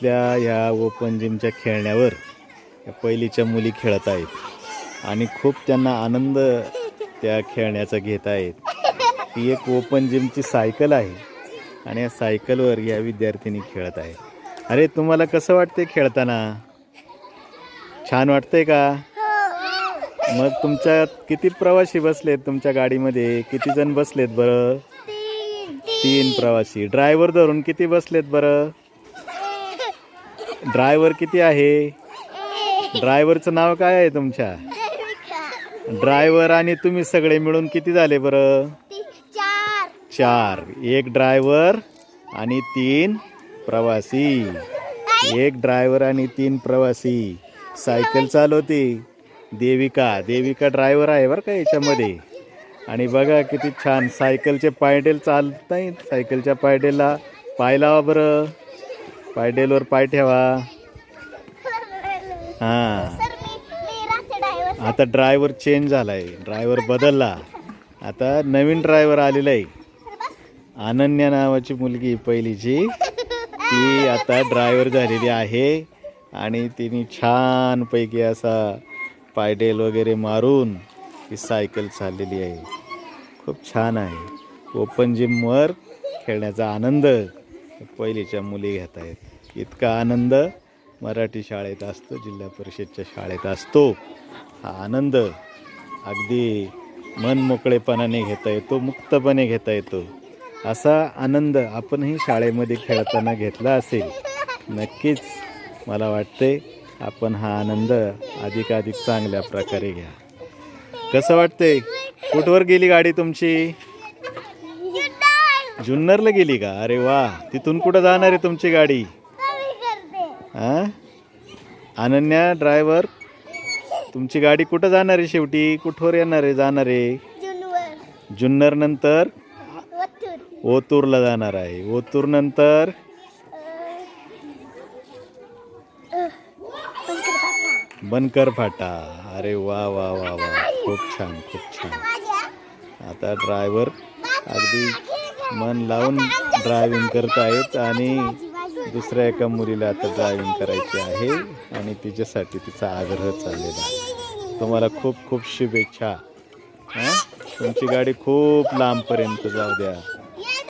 इथल्या ह्या ओपन जिमच्या खेळण्यावर या पहिलीच्या मुली खेळत आहेत. आणि खूप त्यांना आनंद त्या खेळण्याचा घेत आहेत. ही एक ओपन जिमची सायकल आहे आणि या सायकलवर या विद्यार्थिनी खेळत आहेत अरे तुम्हाला कसं वाटते खेळताना? छान वाटतंय का? मग तुमच्या किती प्रवासी बसलेत तुमच्या गाडीमध्ये? किती जण बसलेत बरं? तीन प्रवासी. ड्रायव्हर धरून किती बसलेत बरं? ड्रायव्हर किती आहे? ड्रायव्हरचं नाव काय आहे तुमच्या? ड्रायव्हर आणि तुम्ही सगळे मिळून किती झाले बरं? चार. एक ड्रायव्हर आणि तीन प्रवासी. एक ड्रायव्हर आणि तीन प्रवासी. सायकल चालवते. देविका. देविका ड्रायव्हर आहे बरं का याच्यामध्ये. आणि बघा किती छान. सायकलचे पायडेल चालत नाही सायकलच्या पायडेलला पाय लावा बरं. पायडेलवर पाय ठेवा. हां. आता ड्रायव्हर चेंज झाला आहे ड्रायव्हर बदलला. आता नवीन ड्रायव्हर आलेला आहे. अनन्या नावाची मुलगी पहिलीची. ती आता ड्रायव्हर झालेली आहे. आणि तिने छानपैकी असा पायडेल वगैरे मारून ती सायकल चाललेली आहे. खूप छान आहे. ओपन जिमवर खेळण्याचा आनंद. पहिलीच्या मुली घेत आहेत. इतका आनंद मराठी शाळेत असतो जिल्हा परिषदच्या शाळेत असतो. हा आनंद अगदी मन मोकळेपणाने घेता येतो मुक्तपणे घेता येतो. असा आनंद आपणही शाळेमध्ये खेळताना घेतला असेल नक्कीच मला वाटते आपण हा आनंद अधिकाधिक चांगल्या प्रकारे घ्या. कसं वाटतंय? कुठवर गेली गाडी तुमची? जुन्नरला गेली का? अरे वा तिथून कुठं जाणार आहे तुमची गाडी? हां अनन्या ड्रायव्हर तुमची गाडी कुठं जाणार आहे शेवटी? कुठवर येणार आहे जाणार आहे? जुन्नर. नंतर? ओतूरला जाणार आहे. ओतूर नंतर? बनकर फाटा अरे वा वा वा वा. खूप छान खूप छान. आता ड्रायव्हर अगदी मन लावून ड्रायव्हिंग करत आहेत आणि दुसऱ्या एका मुलीला आता ड्रायव्हिंग करायची आहे आणि तिच्यासाठी तिचा आग्रह चाललेला आहे. तुम्हाला खूप खूप शुभेच्छा. हां? तुमची गाडी खूप लांबपर्यंत जाऊ द्या.